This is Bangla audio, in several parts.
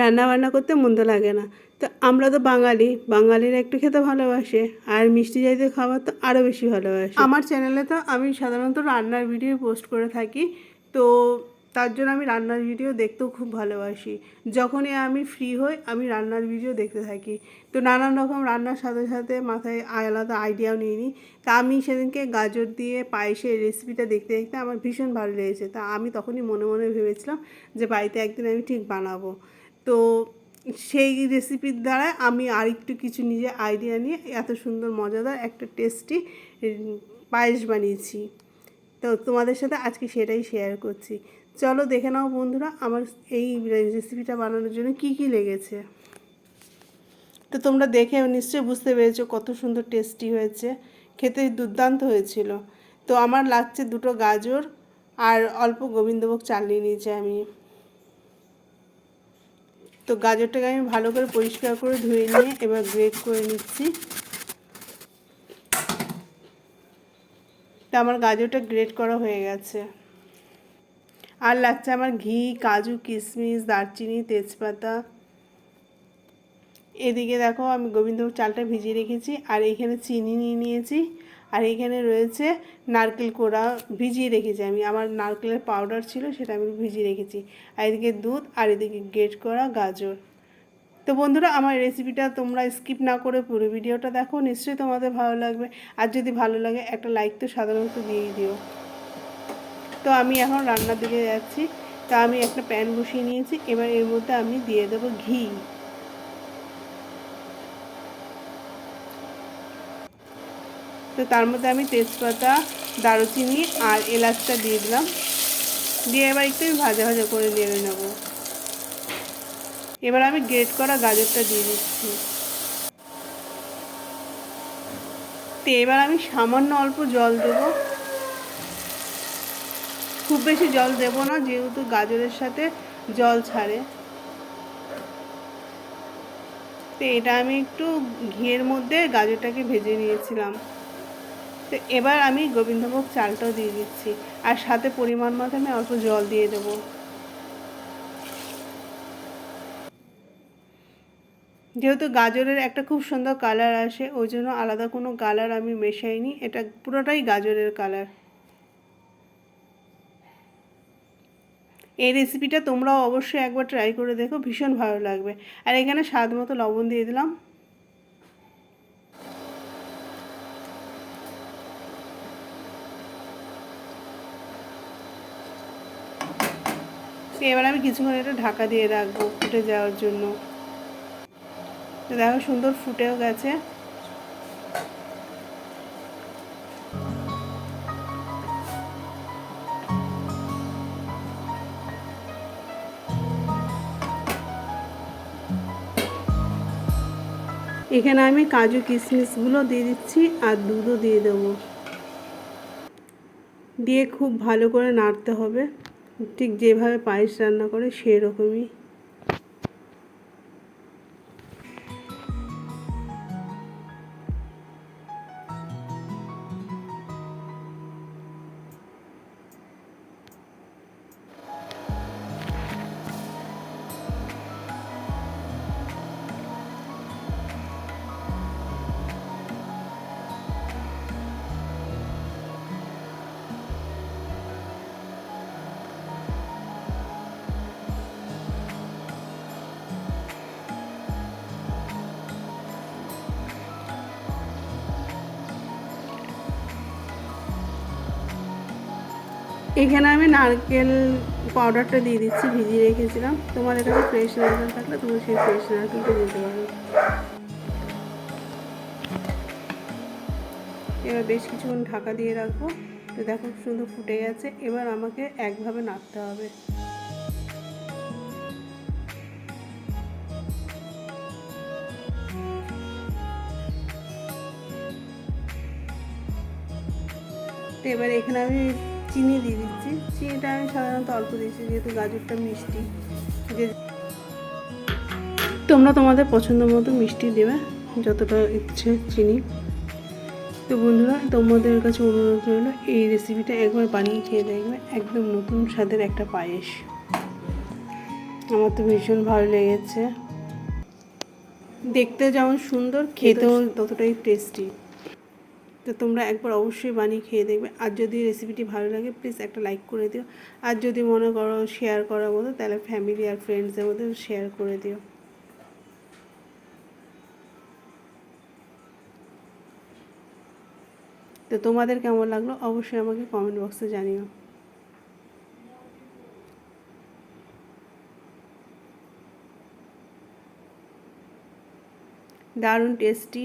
রান্না বান্না করতে মন্দ লাগে না। তো আমরা তো বাঙালি, বাঙালিরা একটু খেতে ভালোবাসে, আর মিষ্টি জাতীয় খাবার তো আরও বেশি ভালোবাসে। আমার চ্যানেলে তো আমি সাধারণত রান্নার ভিডিও পোস্ট করে থাকি, তো তার জন্য আমি রান্নার ভিডিও দেখতেও খুব ভালোবাসি। যখনই আমি ফ্রি হই, আমি রান্নার ভিডিও দেখতে থাকি। তো নানান রকম রান্নার সাথে সাথে মাথায় আলাদা আইডিয়াও নিইনি তা আমি সেদিনকে গাজর দিয়ে পায়েসের রেসিপিটা দেখতে দেখতে আমার ভীষণ ভালো লেগেছে। তা আমি তখনই মনে মনে ভেবেছিলাম যে বাড়িতে একদিন আমি ঠিক বানাবো। তো সেই রেসিপির দ্বারা আমি আরেকটু কিছু নিজে আইডিয়া নিয়ে এত সুন্দর, মজাদার একটা টেস্টি পায়েস বানিয়েছি। তো তোমাদের সাথে আজকে সেটাই শেয়ার করছি। চলো দেখে নাও বন্ধুরা আমার এই রেসিপিটা বানানোর জন্য কি কি লেগেছে। তো তোমরা দেখে নিশ্চয়ই বুঝতে পেরেছ কত সুন্দর টেস্টি হয়েছে। খেতে দুর্দান্ত হয়েছিল। তো আমার লাগছে দুটো গাজর আর অল্প গোবিন্দভোগ চাল নিয়ে নিয়েছি আমি। তো গাজরটাকে আমি ভালো করে পরিষ্কার করে ধুয়ে নিয়ে এবার গ্রেট করে নিচ্ছি। তো আমার গাজরটা গ্রেট করা হয়ে গেছে। আর লাগছে আমার ঘি, কাজু কিশমিশ দারচিনি, তেজপাতা। এদিকে দেখো আমি গোবিন্দভোগ চালটা ভিজিয়ে রেখেছি আর এখানে চিনি নিয়ে নিয়েছি। আর এখানে রয়েছে নারকেল কোড়া ভিজিয়ে রেখেছি আমি। আমার নারকেলের পাউডার ছিল, সেটা আমি ভিজিয়ে রেখেছি। আর এদিকে দুধ আর এদিকে গ্রেট করা গাজর। তো বন্ধুরা, আমার রেসিপিটা তোমরা স্কিপ না করে পুরো ভিডিওটা দেখো, নিশ্চয়ই তোমাদের ভালো লাগবে। আর যদি ভালো লাগে, একটা লাইক তো সাধারণত দিয়েই দিও। তো আমি এখন রান্নার দিকে যাচ্ছি। তা আমি একটা প্যান বসিয়ে নিয়েছি। এবার এর মধ্যে আমি দিয়ে দেবো ঘি। তো তার মধ্যে আমি তেজপাতা, দারুচিনি আর এলাচটা দিয়ে দিলাম। দিয়ে এবার একটু ভাজা ভাজা করে নেড়ে নেব। এবার আমি গ্রেট করা গাজরটা দিয়ে দিচ্ছি। তো এবার আমি সামান্য অল্প জল দেব। খুব বেশি জল দেব না, যেহেতু গাজরের সাথে জল ছাড়ে। তো এটা আমি একটু ঘিয়ের মধ্যে গাজরটাকে ভেজে নিয়েছিলাম। তো এবার আমি গোবিন্দভোগ চালটাও দিয়ে দিচ্ছি। আর সাথে পরিমাণ মতো আমি অল্প জল দিয়ে দেবো। যেহেতু গাজরের একটা খুব সুন্দর কালার আসে, ওই জন্য আলাদা কোনো কালার আমি মেশাইনি। এটা পুরোটাই গাজরের কালার। এই রেসিপিটা তোমরাও অবশ্যই একবার ট্রাই করে দেখো, ভীষণ ভালো লাগবে। আর এখানে স্বাদ মতো লবণ দিয়ে দিলাম। এবার আমি কিছুক্ষণ এটা ঢাকা দিয়ে রাখব ফুটে যাওয়ার জন্য। দেখো সুন্দর ফুটেও গেছে। এখানে আমি কাজু কিশমিশগুলো দিয়ে দিচ্ছি আর দুধও দিয়ে দেবো। দিয়ে খুব ভালো করে নাড়তে হবে। ঠিক যেভাবে পায়েস রান্না করে সেরকমই এখানে আমি নারকেল পাউডারটা দিয়ে দিচ্ছি, ভিজিয়ে রেখেছিলাম। তোমার এখানে ফ্রেশ নারকেল থাকলে তুমি সেই ফ্রেশ নারকেলটা দিতে পারো। এবার বেশ কিছুক্ষণ ঢাকা দিয়ে রাখব। তো দেখো সুন্দর ফুটে গেছে। এবার আমাকে একভাবে নাড়তে হবে। তো এবার এখানে আমি চিনি দিয়ে দিচ্ছি। চিনিটা আমি সাধারণত অল্প দিচ্ছি, যেহেতু গাজরটা মিষ্টি। যে তোমরা তোমাদের পছন্দ মতো মিষ্টি দেবে, যতটা ইচ্ছে চিনি। তো বন্ধুরা, তোমাদের কাছে অনুরোধ রইল, এই রেসিপিটা একবার বানিয়ে খেয়ে দেখবে, একদম নতুন স্বাদের একটা পায়েস। আমার তো ভীষণ ভালো লেগেছে। দেখতে যেমন সুন্দর, খেতেও ততটাই টেস্টি তো তোমরা একবার অবশ্যই বানিয়ে খেয়ে দেখবে। আর যদি রেসিপিটি ভালো লাগে প্লিজ একটা লাইক করে দিও। আর যদি মনে করো শেয়ার করার মতো, তাহলে ফ্যামিলি আর ফ্রেন্ডসদের মধ্যে শেয়ার করে দিও। তো তোমাদের কেমন লাগল? অবশ্যই আমাকে কমেন্ট বক্সে জানিও। দারুণ টেস্টি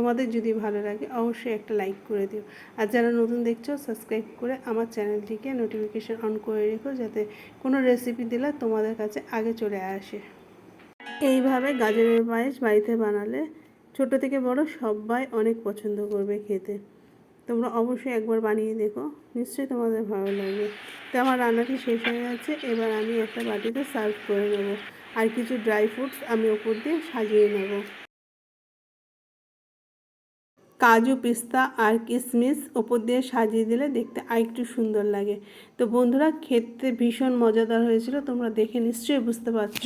তোমাদের যদি ভালো লাগে অবশ্যই একটা লাইক করে দিও। আর যারা নতুন দেখছ সাবস্ক্রাইব করে আমার চ্যানেলটিকে নোটিফিকেশান অন করে রেখো যাতে কোনো রেসিপি দিলে তোমাদের কাছে আগে চলে আসে। এইভাবে গাজরের পায়েস বাড়িতে বানালে ছোট থেকে বড় সবাই অনেক পছন্দ করবে খেতে। তোমরা অবশ্যই একবার বানিয়ে দেখো, নিশ্চয়ই তোমাদের ভালো লাগবে। তো আমার রান্নাটি শেষ হয়ে গেছে, এবার আমি একটা বাটিতে সার্ভ করে নেব। আর কিছু ড্রাই ফ্রুটস আমি ওপর দিয়ে সাজিয়ে নেব। কাজু, পিস্তা আর কিশমিশ ওপর দিয়ে সাজিয়ে দিলে দেখতে আরেকটু সুন্দর লাগে। তো বন্ধুরা, খেতে ভীষণ মজাদার হয়েছিল, তোমরা দেখে নিশ্চয়ই বুঝতে পারছ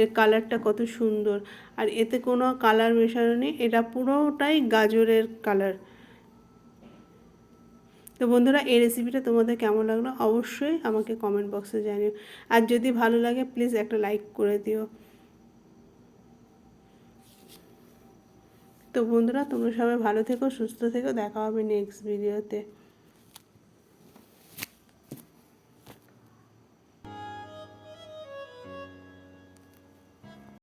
এর কালারটা কত সুন্দর। আর এতে কোনো কালার মেশানো নেই, এটা পুরোটাই গাজরের কালার। তো বন্ধুরা, এই রেসিপিটা তোমাদের কেমন লাগল? অবশ্যই আমাকে কমেন্ট বক্সে জানিও। আর যদি ভালো লাগে প্লিজ একটা লাইক করে দিও। তো বন্ধুরা তোমরা সবাই ভালো থেকো সুস্থ থেকো দেখা হবে নেক্সট ভিডিওতে